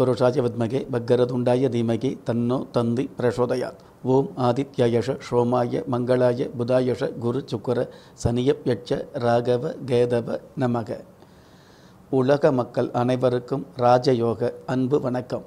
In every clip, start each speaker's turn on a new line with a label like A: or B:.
A: புருஷாய வித்மகே பக்கரதுண்டாய தீமகி தன்னோ தந்தி பிரசோதயாத் ஓம் ஆதித்யயஷ சோமாய மங்களாய புதாயஷ குரு சுக்கர சனியப்யட்ச ராகவ கேதவ நமக உலக மக்கள் அனைவருக்கும் ராஜயோக அன்பு வணக்கம்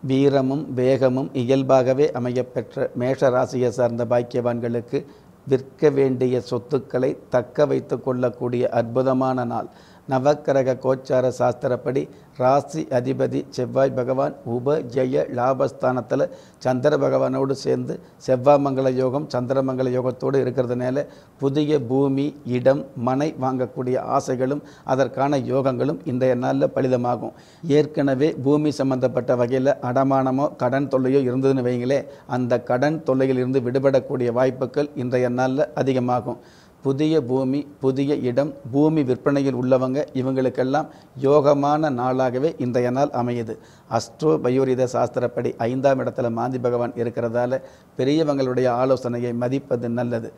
A: வீரமும் வேகமும் இயல்பாகவே அமையப்பெற்ற மேஷ ராசியை சார்ந்த பாக்கியவான்களுக்கு விற்க வேண்டிய சொத்துக்களை தக்க வைத்து கொள்ளக்கூடிய அற்புதமான நாள். நவக்கிரக கோச்சார சாஸ்திரப்படி ராசி அதிபதி செவ்வாய் பகவான் உப ஜெய லாபஸ்தானத்தில் சந்திர பகவானோடு சேர்ந்து செவ்வாமங்கல யோகம் சந்திரமங்கல யோகத்தோடு இருக்கிறதுனால புதிய பூமி இடம் மனை வாங்கக்கூடிய ஆசைகளும் அதற்கான யோகங்களும் இன்றைய நாளில் பலிதமாகும். ஏற்கனவே பூமி சம்பந்தப்பட்ட வகையில் அடமானமோ கடன் தொல்லையோ இருந்ததுன்னு வைங்களே அந்த கடன் தொல்லையில் இருந்து விடுபடக்கூடிய வாய்ப்புகள் இன்றைய நாளில் அதிகமாகும். புதிய பூமி புதிய இடம் பூமி விற்பனையில் உள்ளவங்க இவங்களுக்கெல்லாம் யோகமான நாளாகவே இன்றைய நாள் அமையுது. அஸ்ட்ரோ பயோரித சாஸ்திரப்படி ஐந்தாம் இடத்துல மாந்தி பகவான் இருக்கிறதால பெரியவங்களுடைய ஆலோசனையை மதிப்பது நல்லது.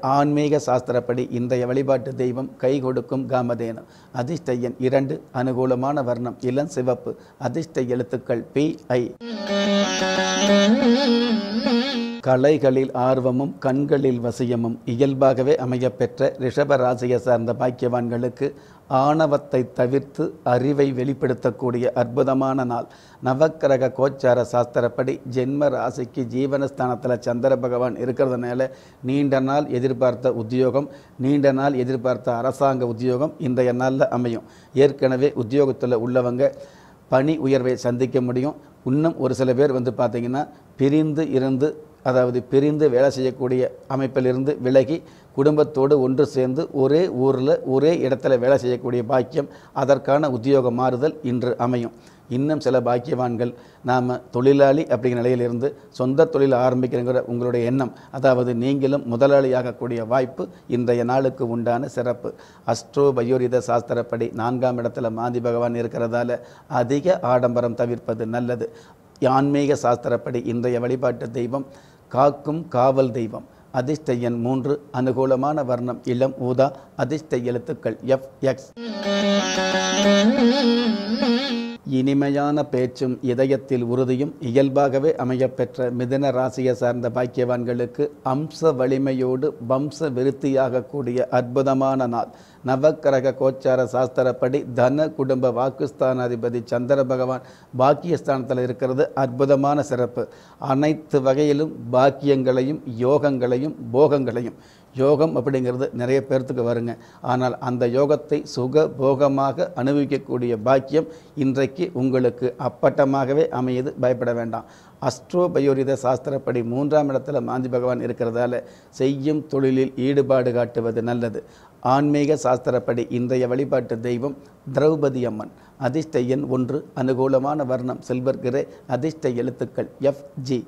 A: ஆன்மீக சாஸ்திரப்படி இன்றைய வழிபாட்டு தெய்வம் கை கொடுக்கும் காமதேனம். அதிர்ஷ்ட எண் இரண்டு அனுகூலமான வர்ணம் இளம் சிவப்பு. அதிர்ஷ்ட எழுத்துக்கள் பி ஐ. கலைகளில் ஆர்வமும் கண்களில் வசியமும் இயல்பாகவே அமையப்பெற்ற ரிஷபராசியை சார்ந்த பாக்கியவான்களுக்கு ஆணவத்தை தவிர்த்து அறிவை வெளிப்படுத்தக்கூடிய அற்புதமான நாள். நவக்கிரக கோச்சார சாஸ்திரப்படி ஜென்ம ராசிக்கு ஜீவனஸ்தானத்தில் சந்திர பகவான் இருக்கிறதுனால நீண்ட நாள் எதிர்பார்த்த உத்தியோகம் நீண்ட நாள் எதிர்பார்த்த அரசாங்க உத்தியோகம் இன்றைய நாளில் அமையும். ஏற்கனவே உத்தியோகத்தில் உள்ளவங்க பணி உயர்வை சந்திக்க முடியும். இன்னும் ஒரு சில பேர் வந்து பார்த்திங்கன்னா பிரிந்து இருந்து அதாவது பிரிந்து வேலை செய்யக்கூடிய அமைப்பிலிருந்து விலகி குடும்பத்தோடு ஒன்று சேர்ந்து ஒரே ஊரில் ஒரே இடத்துல வேலை செய்யக்கூடிய பாக்கியம் அதற்கான உத்தியோக மாறுதல் இன்று அமையும். இன்னும் சில பாக்கியவான்கள் நாம் தொழிலாளி அப்படிங்கிற நிலையிலிருந்து சொந்த தொழில் ஆரம்பிக்கிறங்கிற உங்களுடைய எண்ணம் அதாவது நீங்களும் முதலாளியாகக்கூடிய வாய்ப்பு இன்றைய நாளுக்கு உண்டான சிறப்பு. அஸ்ட்ரோ பயோரித சாஸ்திரப்படி நான்காம் இடத்துல மாந்தி பகவான் இருக்கிறதால அதிக ஆடம்பரம் தவிர்ப்பது நல்லது. ஆன்மீக சாஸ்திரப்படி இன்றைய வழிபாட்டு தெய்வம் காக்கும் காவல் தெய்வம். அதிர்ஷ்ட எண் மூன்று அனுகூலமான வர்ணம் இளம் ஊதா அதிர்ஷ்ட எழுத்துக்கள் எஃப் எக்ஸ். இனிமையான பேச்சும் இதயத்தில் உறுதியும் இயல்பாகவே அமையப்பெற்ற மிதன ராசியை சார்ந்த பாக்கியவான்களுக்கு அம்ச வலிமையோடு வம்ச விருத்தியாகக்கூடிய அற்புதமான நாள். நவக்கிரக கோச்சார சாஸ்திரப்படி தன குடும்ப வாக்குஸ்தானாதிபதி சந்திர பகவான் பாக்கியஸ்தானத்தில் இருக்கிறது அற்புதமான சிறப்பு. அனைத்து வகையிலும் பாக்கியங்களையும் யோகங்களையும் போகங்களையும். யோகம் அப்படிங்கிறது நிறைய பேர்த்துக்கு வருங்க. ஆனால் அந்த யோகத்தை சுக போகமாக அனுபவிக்கக்கூடிய பாக்கியம் இன்றைக்கு உங்களுக்கு அப்பட்டமாகவே அமையுது. பயப்பட வேண்டாம். அஸ்ட்ரோபயோரித சாஸ்திரப்படி மூன்றாம் இடத்துல மாந்தி பகவான் இருக்கிறதால செய்யும் தொழிலில் ஈடுபாடு காட்டுவது நல்லது. ஆன்மீக சாஸ்திரப்படி இன்றைய வழிபாட்டு தெய்வம் திரௌபதி அம்மன். அதிர்ஷ்ட எண் ஒன்று அனுகூலமான வர்ணம் சில்வர் கிரே அதிர்ஷ்ட எழுத்துக்கள் எஃப் ஜி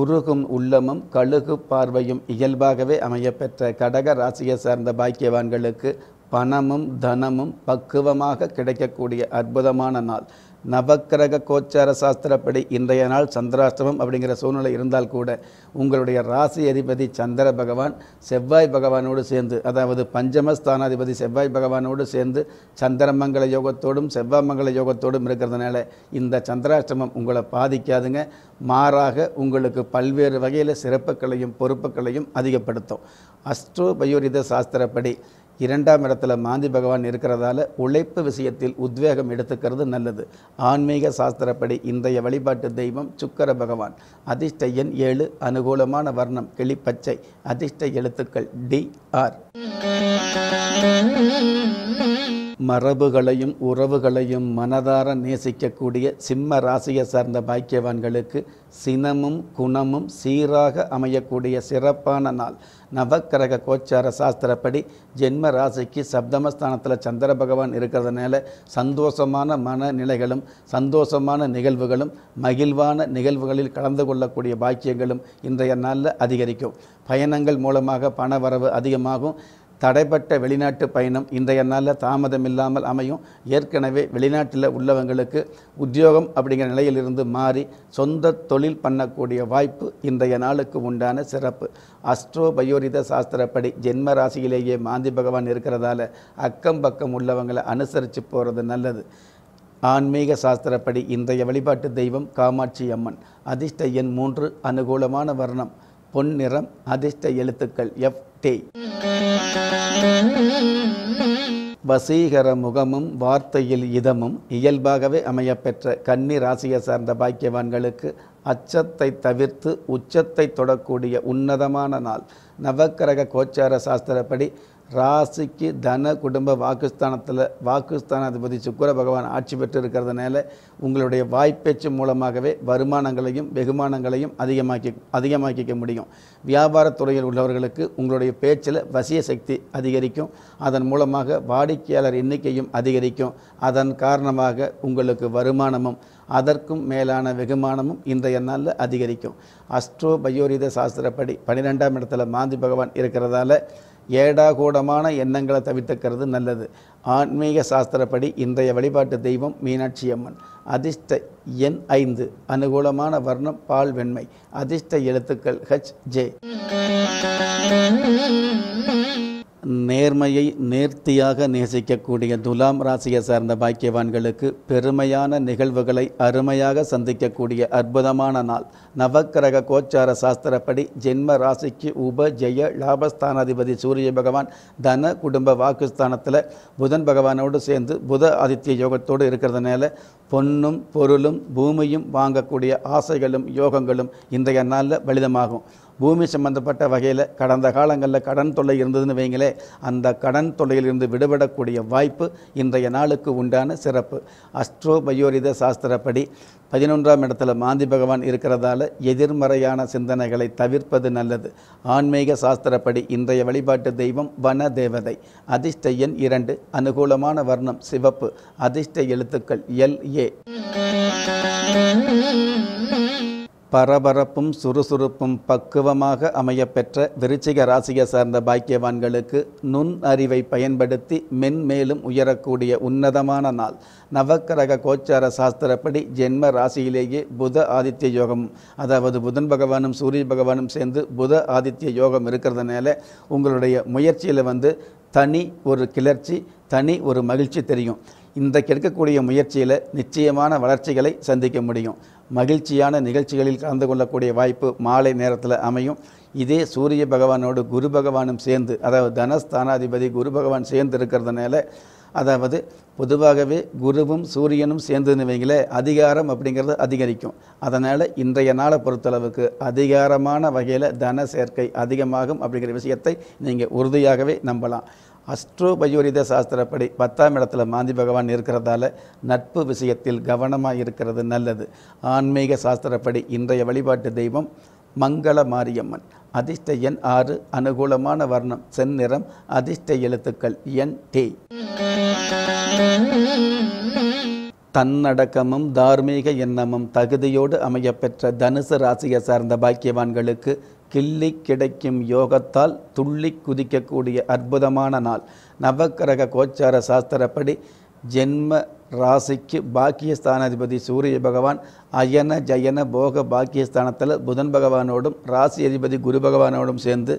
A: உருகும் உள்ளமும் கழுகு பார்வையும் இயல்பாகவே அமையப்பெற்ற கடக ராசியை சார்ந்த பாக்கியவான்களுக்கு பணமும் தனமும் பக்குவமாக கிடைக்கக்கூடிய அற்புதமான நாள். நவக்கிரக கோச்சார சாஸ்திரப்படி இன்றைய நாள் சந்திராஷ்டமம் அப்படிங்கிற சூழ்நிலை இருந்தால் கூட உங்களுடைய ராசி அதிபதி சந்திர பகவான் செவ்வாய் பகவானோடு சேர்ந்து அதாவது பஞ்சமஸ்தானாதிபதி செவ்வாய் பகவானோடு சேர்ந்து சந்திரமங்கல யோகத்தோடும் செவ்வாமங்கல யோகத்தோடும் இருக்கிறதுனால இந்த சந்திராஷ்டமம் உங்களை பாதிக்காதுங்க. மாறாக உங்களுக்கு பல்வேறு வகையில் சிறப்புகளையும் பொறுப்புகளையும் அதிகப்படுத்தும். அஸ்ட்ரோ பயோரித சாஸ்திரப்படி இரண்டாம் இடத்துல மாந்தி பகவான் இருக்கிறதால உழைப்பு விஷயத்தில் உத்வேகம் எடுத்துக்கிறது நல்லது. ஆன்மீக சாஸ்திரப்படி இன்றைய வழிபாட்டு தெய்வம் சுக்கர பகவான். அதிர்ஷ்ட எண் ஏழு அனுகூலமான வர்ணம் கிளிப்பச்சை. அதிர்ஷ்ட எழுத்துக்கள் டி ஆர். மரபுகளையும் உறவுகளையும் மனதார நேசிக்கக்கூடிய சிம்ம ராசியை சார்ந்த பாக்கியவான்களுக்கு சினமும் குணமும் சீராக அமையக்கூடிய சிறப்பான நாள். நவக்கிரக கோச்சார சாஸ்திரப்படி ஜென்ம ராசிக்கு சப்தமஸ்தானத்தில் சந்திர பகவான் இருக்கிறதுனால சந்தோஷமான மனநிலைகளும் சந்தோஷமான நிகழ்வுகளும் மகிழ்வான நிகழ்வுகளில் கலந்து கொள்ளக்கூடிய பாக்கியங்களும் இன்றைய நாளில் அதிகரிக்கும். பயணங்கள் மூலமாக பண வரவு அதிகமாகும். தடைப்பட்ட வெளிநாட்டு பயணம் இன்றைய நாளில் தாமதம் இல்லாமல் அமையும். ஏற்கனவே வெளிநாட்டில் உள்ளவங்களுக்கு உத்தியோகம் அப்படிங்கிற நிலையிலிருந்து மாறி சொந்த தொழில் பண்ணக்கூடிய வாய்ப்பு இன்றைய நாளுக்கு உண்டான சிறப்பு. அஸ்ட்ரோ பயோரித சாஸ்திரப்படி ஜென்ம ராசியிலேயே மாந்தி பகவான் இருக்கிறதால அக்கம் பக்கம் உள்ளவங்களை அனுசரித்து போகிறது நல்லது. ஆன்மீக சாஸ்திரப்படி இன்றைய வழிபாட்டு தெய்வம் காமாட்சி அம்மன். அதிர்ஷ்ட எண் மூன்று அனுகூலமான வர்ணம். பொன்னிறம் அதிர்ஷ்ட எழுத்துக்கள் எஃப் டி. வசீகர முகமும் வார்த்தையில் இதமும் இயல்பாகவே அமையப்பெற்ற கன்னி ராசியை சார்ந்த பாக்கியவான்களுக்கு அச்சத்தை தவிர்த்து உச்சத்தை தொடக்கூடிய உன்னதமான நாள். நவக்கிரக கோச்சார சாஸ்திரப்படி ராசிக்கு தன குடும்ப வாக்குஸ்தானத்தில் வாக்குஸ்தானாதிபதி சுக்கிர பகவான் ஆட்சி பெற்று இருக்கிறதுனால உங்களுடைய வாய்ப்பேச்சு மூலமாகவே வருமானங்களையும் வெகுமானங்களையும் அதிகமாக்கி அதிகமாக்கிக்க முடியும். வியாபாரத்துறையில் உள்ளவர்களுக்கு உங்களுடைய பேச்சில் வசிய சக்தி அதிகரிக்கும். அதன் மூலமாக வாடிக்கையாளர் எண்ணிக்கையும் அதிகரிக்கும். அதன் காரணமாக உங்களுக்கு வருமானமும் அதற்கும் மேலான வெகுமானமும் இன்றைய நாளில் அதிகரிக்கும். அஸ்ட்ரோ பயோரித சாஸ்திரப்படி பன்னிரெண்டாம் இடத்துல மாந்தி பகவான் இருக்கிறதால ஏடாகூடமான எண்ணங்களை தவிர்த்துக்கிறது நல்லது. ஆன்மீக சாஸ்திரப்படி இன்றைய வழிபாட்டு தெய்வம் மீனாட்சி அம்மன். அதிர்ஷ்ட எண் ஐந்து. அனுகூலமான வர்ணம் பால் வெண்மை. அதிர்ஷ்ட எழுத்துக்கள் ஹச் ஜே நேர்மையை நேர்த்தியாக நேசிக்கக்கூடிய துலாம் ராசியை சார்ந்த பாக்கியவான்களுக்கு பெருமையான நிகழ்வுகளை அருமையாக சந்திக்கக்கூடிய அற்புதமான நாள். நவக்கிரக கோச்சார சாஸ்திரப்படி ஜென்ம ராசிக்கு உப ஜெய லாபஸ்தானாதிபதி சூரிய பகவான் தன குடும்ப வாக்குஸ்தானத்தில் புதன் பகவானோடு சேர்ந்து புத ஆதித்ய யோகத்தோடு இருக்கிறதுனால பொன்னும் பொருளும் பூமியும் வாங்கக்கூடிய ஆசைகளும் யோகங்களும் இன்றைய நாளில் பலிதமாகும். பூமி சம்பந்தப்பட்ட வகையில் கடந்த காலங்களில் கடன் தொல்லை இருந்ததுன்னு வைங்களே அந்த கடன் தொல்லையிலிருந்து விடுபடக்கூடிய வாய்ப்பு இன்றைய நாளுக்கு உண்டான சிறப்பு. அஸ்ட்ரோ பயோரித சாஸ்திரப்படி பதினொன்றாம் இடத்துல மாந்தி பகவான் இருக்கிறதால எதிர்மறையான சிந்தனைகளை தவிர்ப்பது நல்லது. ஆன்மீக சாஸ்திரப்படி இன்றைய வழிபாட்டு தெய்வம் வன தேவதை. அதிர்ஷ்ட எண் இரண்டு அனுகூலமான வர்ணம் சிவப்பு. அதிர்ஷ்ட எழுத்துக்கள் எல் ஏ. பரபரப்பும் சுறுசுறுப்பும் பக்குவமாக அமையப்பெற்ற விருச்சிக ராசியை சார்ந்த பாக்கியவான்களுக்கு நுண் அறிவை பயன்படுத்தி மென்மேலும் உயரக்கூடிய உன்னதமான நாள். நவக்கிரக கோச்சார சாஸ்திரப்படி ஜென்ம ராசியிலேயே புத ஆதித்ய யோகம். அதாவது புதன் பகவானும் சூரிய பகவானும் சேர்ந்து புத ஆதித்ய யோகம் இருக்கிறதுனால உங்களுடைய முயற்சியில் வந்து தனி ஒரு கிளர்ச்சி தனி ஒரு மகிழ்ச்சி தெரியும். இந்த எடுக்கக்கூடிய முயற்சியில் நிச்சயமான வளர்ச்சிகளை சந்திக்க முடியும். மகிழ்ச்சியான நிகழ்ச்சிகளில் கலந்து கொள்ளக்கூடிய வாய்ப்பு மாலை நேரத்தில் அமையும். இதே சூரிய பகவானோடு குரு பகவானும் சேர்ந்து அதாவது தனஸ்தானாதிபதி குரு பகவான் சேர்ந்து இருக்கிறதுனால அதாவது பொதுவாகவே குருவும் சூரியனும் சேர்ந்துன்னு வைங்களே அதிகாரம் அப்படிங்கிறது அதிகரிக்கும். அதனால் இன்றைய நாளை பொறுத்தளவுக்கு அதிகாரமான வகையில் தன சேர்க்கை அதிகமாகும் அப்படிங்கிற விஷயத்தை நீங்கள் உறுதியாகவே நம்பலாம். அஸ்ட்ரோ பயோரித சாஸ்திரப்படி பத்தாம் இடத்துல மாந்தி பகவான் இருக்கிறதால நட்பு விஷயத்தில் கவனமாக இருக்கிறது நல்லது. ஆன்மீக சாஸ்திரப்படி இன்றைய வழிபாட்டு தெய்வம் மங்கள மாரியம்மன் அதிர்ஷ்ட எண் ஆறு அனுகூலமான வர்ணம் செந்நிறம் அதிர்ஷ்ட எழுத்துக்கள் என் டி. தன்னடக்கமும் தார்மீக எண்ணமும் தகுதியோடு அமையப்பெற்ற தனுசு ராசியை சார்ந்த பாக்கியவான்களுக்கு கிள்ளி கிடைக்கும் யோகத்தால் துள்ளி குதிக்கக்கூடிய அற்புதமான நாள். நவக்கிரக கோச்சார சாஸ்திரப்படி ஜென்ம ராசிக்கு பாக்கியஸ்தானாதிபதி சூரிய பகவான் அயன ஜயன போக பாக்கியஸ்தானத்தில் புதன் பகவானோடும் ராசி அதிபதி குரு பகவானோடும் சேர்ந்து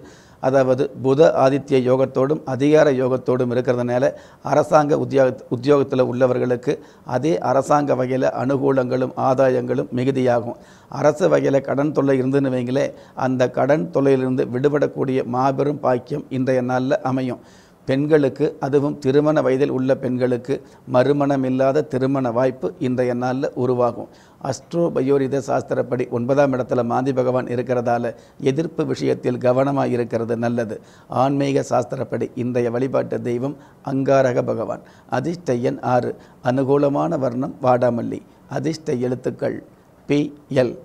A: அதாவது புத ஆதித்ய யோகத்தோடும் அதிகார யோகத்தோடும் இருக்கிறதுனால அரசாங்க உத்தியோக உத்தியோகத்தில் உள்ளவர்களுக்கு அதே அரசாங்க வகையில் அனுகூலங்களும் ஆதாயங்களும் மிகுதியாகும். அரசு வகையில் கடன் தொல்லை இருந்துன்னு வைங்களே அந்த கடன் தொல்லையிலிருந்து விடுபடக்கூடிய மாபெரும் பாக்கியம் இன்றைய நாளில் அமையும். பெண்களுக்கு அதுவும் திருமண வயதில் உள்ள பெண்களுக்கு மறுமணம் இல்லாத திருமண வாய்ப்பு இன்றைய நாளில் உருவாகும். அஸ்ட்ரோ பயோரித சாஸ்திரப்படி ஒன்பதாம் இடத்துல மாந்தி பகவான் இருக்கிறதால எதிர்ப்பு விஷயத்தில் கவனமாக இருக்கிறது நல்லது. ஆன்மீக சாஸ்திரப்படி இன்றைய வழிபாட்டு தெய்வம் அங்காரக பகவான். அதிர்ஷ்டையன் ஆறு அனுகூலமான வர்ணம் வாடாமல்லி. அதிர்ஷ்ட எழுத்துக்கள் பி எல்.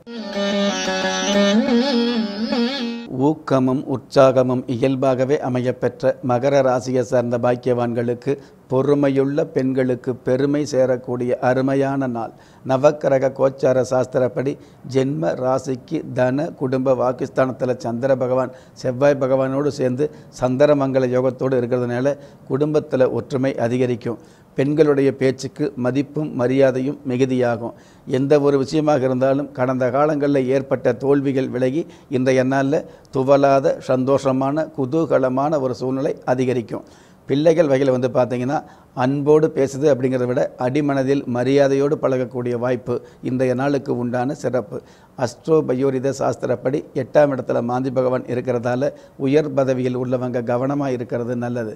A: ஊக்கமும் உற்சாகமும் இயல்பாகவே அமையப்பெற்ற மகர ராசியை சார்ந்த பாக்கியவான்களுக்கு பொறுமையுள்ள பெண்களுக்கு பெருமை சேரக்கூடிய அருமையான நாள். நவக்கிரக கோச்சார சாஸ்திரப்படி ஜென்ம ராசிக்கு தன குடும்ப வாக்குஸ்தானத்தில் சந்திர பகவான் செவ்வாய் பகவானோடு சேர்ந்து சந்திரமங்கல யோகத்தோடு இருக்கிறதுனால குடும்பத்தில் ஒற்றுமை அதிகரிக்கும். பெண்களுடைய பேச்சுக்கு மதிப்பும் மரியாதையும் மிகுதியாகும். எந்த ஒரு விஷயமாக இருந்தாலும் கடந்த காலங்களில் ஏற்பட்ட தோல்விகள் விலகி இன்றைய நாளில் துவலாத சந்தோஷமான குதூகலமான ஒரு சூழ்நிலை அதிகரிக்கும். பிள்ளைகள் வகையில் வந்து பார்த்திங்கன்னா அன்போடு பேசுது அப்படிங்கிறத விட அடிமனதில் மரியாதையோடு பழகக்கூடிய வாய்ப்பு இன்றைய நாளுக்கு உண்டான சிறப்பு. அஸ்ட்ரோ பயோரித சாஸ்திரப்படி எட்டாம் இடத்துல மாந்தி பகவான் இருக்கிறதால உயர் பதவியில் உள்ளவங்க கவனமாக இருக்கிறது நல்லது.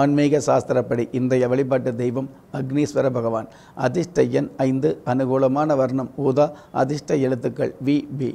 A: ஆன்மீக சாஸ்திரப்படி இன்றைய வழிபாட்டு தெய்வம் அக்னீஸ்வர பகவான். அதிர்ஷ்ட எண் ஐந்து அனுகூலமான வர்ணம் ஊதா அதிர்ஷ்ட எழுத்துக்கள் வி பி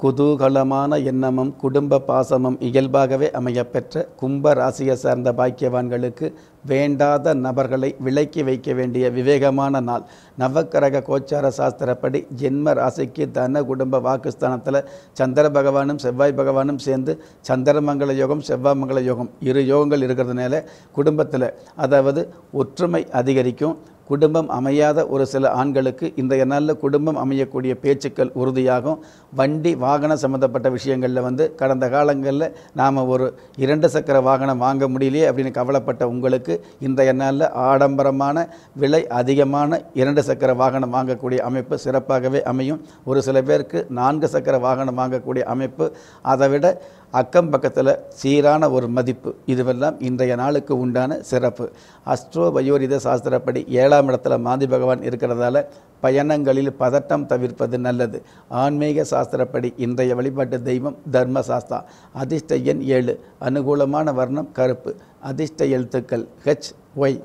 A: குதூகலமான எண்ணமும் குடும்ப பாசமும் இயல்பாகவே அமையப்பெற்ற கும்ப ராசியை சார்ந்த பாக்கியவான்களுக்கு வேண்டாத நபர்களை விலக்கி வைக்க வேண்டிய விவேகமான நாள். நவக்கிரக கோச்சார சாஸ்திரப்படி ஜென்ம ராசிக்கு தன குடும்ப வாக்குஸ்தானத்தில் சந்திர பகவானும் செவ்வாய் பகவானும் சேர்ந்து சந்திரமங்கல யோகம் செவ்வாய் மங்கல யோகம் இரு யோகங்கள் இருக்கிறதுனால குடும்பத்தில் அதாவது ஒற்றுமை அதிகரிக்கும். குடும்பம் அமையாத ஒரு சில ஆண்களுக்கு இன்றைய நாளில் குடும்பம் அமையக்கூடிய பேச்சுக்கள் உறுதியாகும். வண்டி வாகனம் சம்மந்தப்பட்ட விஷயங்களில் வந்து கடந்த காலங்களில் நாம் ஒரு இரண்டு சக்கர வாகனம் வாங்க முடியலையே அப்படின்னு கவலைப்பட்ட உங்களுக்கு இன்றைய நாளில் ஆடம்பரமான விலை அதிகமான இரண்டு சக்கர வாகனம் வாங்கக்கூடிய அமைப்பு சிறப்பாகவே அமையும். ஒரு சில பேருக்கு நான்கு சக்கர வாகனம் வாங்கக்கூடிய அமைப்பு அதை விட அக்கம் பக்கத்தில் சீரான ஒரு மதிப்பு. இதுவெல்லாம் இன்றைய நாளுக்கு உண்டான சிறப்பு. அஸ்ட்ரோ வயோரித சாஸ்திரப்படி ஏழாம் இடத்துல மாந்தி பகவான் இருக்கிறதால பயணங்களில் பதட்டம் தவிர்ப்பது நல்லது. ஆன்மீக சாஸ்திரப்படி இன்றைய வழிபாட்டு தெய்வம் தர்ம சாஸ்தா அதிர்ஷ்ட எண் ஏழு. அனுகூலமான வர்ணம் கருப்பு. அதிர்ஷ்ட எழுத்துக்கள் ஹெச் ஒய்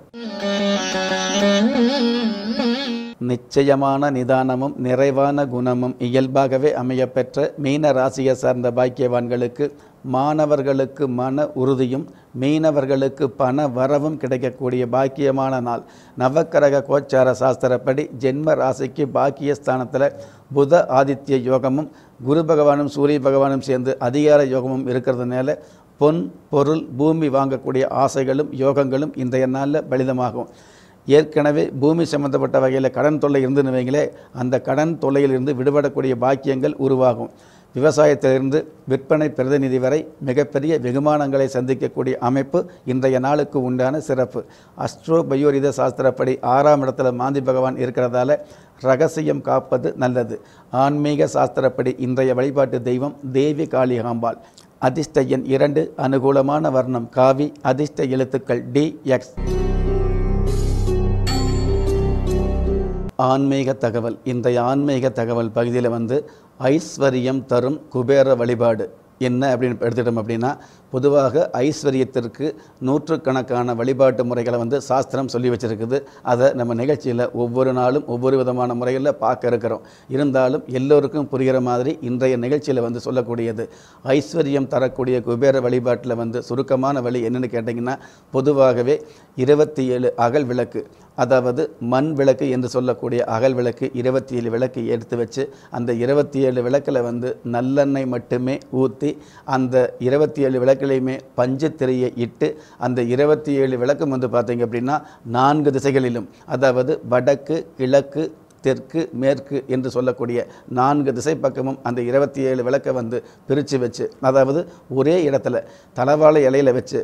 A: நிச்சயமான நிதானமும் நிறைவான குணமும் இயல்பாகவே அமையப்பெற்ற மீன ராசியை சார்ந்த பாக்கியவான்களுக்கு மாணவர்களுக்கு மன உறுதியும் மீனவர்களுக்கு பண வரவும் கிடைக்கக்கூடிய பாக்கியமான நாள். நவக்கிரக கோச்சார சாஸ்திரப்படி ஜென்ம ராசிக்கு பாக்கியஸ்தானத்தில் புத ஆதித்ய யோகமும் குரு பகவானும் சூரிய பகவானும் சேர்ந்து அதிகார யோகமும் இருக்கிறதுனால பொன் பொருள் பூமி வாங்கக்கூடிய ஆசைகளும் யோகங்களும் இன்றைய நாளில் பலிதமாகும். ஏற்கனவே பூமி சம்பந்தப்பட்ட வகையில் கடன் தொல்லை இருந்துன்னு வைங்களே அந்த கடன் தொல்லையிலிருந்து விடுபடக்கூடிய பாக்கியங்கள் உருவாகும். விவசாயத்திலிருந்து விற்பனை பிரதிநிதி வரை மிகப்பெரிய வெகுமானங்களை சந்திக்கக்கூடிய அமைப்பு இன்றைய நாளுக்கு உண்டான சிறப்பு. அஸ்ட்ரோ பயோரித சாஸ்திரப்படி ஆறாம் இடத்துல மாந்தி பகவான் இருக்கிறதால ரகசியம் காப்பது நல்லது. ஆன்மீக சாஸ்திரப்படி இன்றைய வழிபாட்டு தெய்வம் தேவி காளிகாம்பாள். அதிர்ஷ்ட எண் இரண்டு அனுகூலமான வர்ணம். காவி அதிர்ஷ்ட எழுத்துக்கள் டி எக்ஸ். ஆன்மீக தகவல். இன்றைய ஆன்மீக தகவல் பகுதியில் வந்து ஐஸ்வர்யம் தரும் குபேர வழிபாடு என்ன அப்படின்னு எடுத்துட்டோம் அப்படின்னா பொதுவாக ஐஸ்வர்யத்திற்கு நூற்றுக்கணக்கான வழிபாட்டு முறைகளை வந்து சாஸ்திரம் சொல்லி வச்சிருக்குது. அதை நம்ம நிகழ்ச்சியில் ஒவ்வொரு நாளும் ஒவ்வொரு விதமான முறைகளில் பார்க்க இருக்கிறோம். இருந்தாலும் எல்லோருக்கும் புரிகிற மாதிரி இன்றைய நிகழ்ச்சியில் வந்து சொல்லக்கூடியது ஐஸ்வர்யம் தரக்கூடிய குபேர வழிபாட்டில் வந்து சுருக்கமான வழி என்னென்னு கேட்டிங்கன்னா பொதுவாகவே இருபத்தி ஏழு அகல் விளக்கு. அதாவது மண் விளக்கு என்று சொல்லக்கூடிய அகல் விளக்கு இருபத்தி ஏழு விளக்கு எடுத்து வச்சு அந்த இருபத்தி ஏழு விளக்கில் வந்து நல்லெண்ணெய் மட்டுமே ஊற்றி அந்த இருபத்தி ஏழு விளக்குலையுமே பஞ்சு திரையை இட்டு அந்த இருபத்தி ஏழு விளக்கம் வந்து பார்த்தீங்க அப்படின்னா நான்கு திசைகளிலும் அதாவது வடக்கு கிழக்கு தெற்கு மேற்கு என்று சொல்லக்கூடிய நான்கு திசை பக்கமும் அந்த இருபத்தி ஏழு விளக்கை வந்து பிரித்து வச்சு அதாவது ஒரே இடத்துல தலவாழை இலையில் வச்சு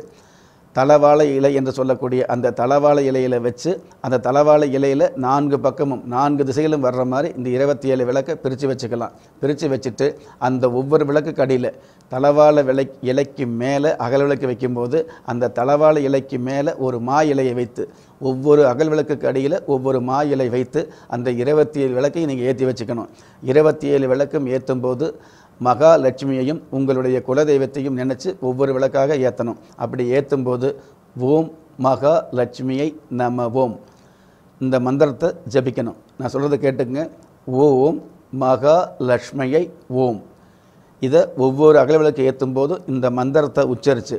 A: தளவாழை இலை என்று சொல்லக்கூடிய அந்த தளவாழை இலையில் வச்சு அந்த தளவாழை இலையில் நான்கு பக்கமும் நான்கு திசைகளும் வர்ற மாதிரி இந்த இருபத்தி ஏழு விளக்கை பிரித்து வச்சுக்கலாம். பிரித்து வச்சுட்டு அந்த ஒவ்வொரு விளக்குக்கு அடியில் தளவாழை விளை இலைக்கு மேலே அகல் விளக்கு வைக்கும்போது அந்த தளவாழை இலைக்கு மேலே ஒரு மா இலையை வைத்து ஒவ்வொரு அகல் விளக்குக்கு அடியில் ஒவ்வொரு மா இலை வைத்து அந்த இருபத்தி ஏழு விளக்கையும் நீங்கள் ஏற்றி வச்சுக்கணும். இருபத்தி ஏழு விளக்கும் ஏற்றும் போது மகாலட்சுமியையும் உங்களுடைய குலதெய்வத்தையும் நினச்சி ஒவ்வொரு விளக்காக ஏற்றணும் அப்படி ஏற்றும்போது ஓம் மகாலட்சுமியை நம ஓம் இந்த மந்திரத்தை ஜபிக்கணும். நான் சொல்கிறத கேட்டுங்க ஓம் மகாலட்சுமியை ஓம். இதை ஒவ்வொரு அகல் விளக்கு ஏற்றும் போது இந்த மந்திரத்தை உச்சரித்து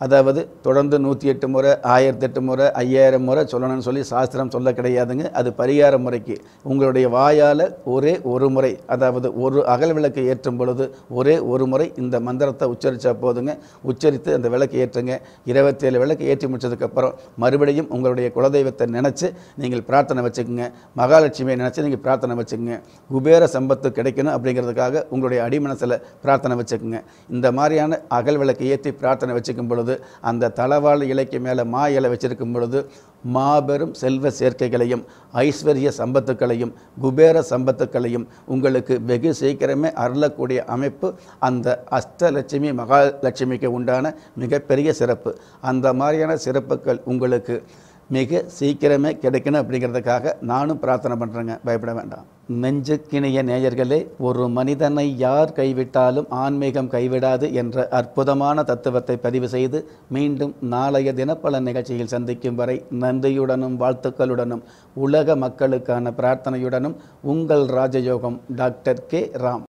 A: அதாவது தொடர்ந்து நூற்றி எட்டு முறை ஆயிரத்தி எட்டு முறை ஐயாயிரம் முறை சொல்லணும்னு சொல்லி சாஸ்திரம் சொல்ல கிடையாதுங்க. அது பரிகார முறைக்கு. உங்களுடைய வாயால் ஒரே ஒரு முறை அதாவது ஒரு அகல் விளக்கு ஏற்றும் பொழுது ஒரே ஒரு முறை இந்த மந்திரத்தை உச்சரித்தா போதுங்க. உச்சரித்து அந்த விளக்கு ஏற்றுங்க. இருபத்தேழு விளக்கு ஏற்றி முடிச்சதுக்கப்புறம் மறுபடியும் உங்களுடைய குலதெய்வத்தை நினச்சி நீங்கள் பிரார்த்தனை வச்சுக்கோங்க. மகாலட்சுமியை நினச்சி நீங்கள் பிரார்த்தனை வச்சுக்கோங்க. குபேர சம்பத்து கிடைக்கணும் அப்படிங்கிறதுக்காக உங்களுடைய அடிமனசில் பிரார்த்தனை வச்சுக்கோங்க. இந்த மாதிரியான அகல் விளக்கு ஏற்றி பிரார்த்தனை வச்சுக்கும் பொழுது அந்த தளவாழ் இலைக்கு மேலே மா இலை வச்சிருக்கும் பொழுது மாபெரும் செல்வ சேர்க்கைகளையும் ஐஸ்வர்ய சம்பத்துக்களையும் குபேர சம்பத்துக்களையும் உங்களுக்கு வெகு சீக்கிரமே அருளக்கூடிய அமைப்பு அந்த அஷ்டலட்சுமி மகாலட்சுமிக்கு உண்டான மிகப்பெரிய சிறப்பு. அந்த மாதிரியான சிறப்புகள் உங்களுக்கு மிக சீக்கிரமே கிடைக்கணும் அப்படிங்கிறதுக்காக நானும் பிரார்த்தனை பண்ணுறேங்க பயப்பட வேண்டாம். நெஞ்சுக்கிணைய நேயர்களே ஒரு மனிதனை யார் கைவிட்டாலும் ஆன்மீகம் கைவிடாது என்ற அற்புதமான தத்துவத்தை பதிவு செய்து மீண்டும் நாளைய தினப்பல நிகழ்ச்சியில் சந்திக்கும் வரை நன்றியுடனும் வாழ்த்துக்களுடனும் உலக மக்களுக்கான பிரார்த்தனையுடனும் உங்கள் ராஜயோகம் டாக்டர் கே. ராம்.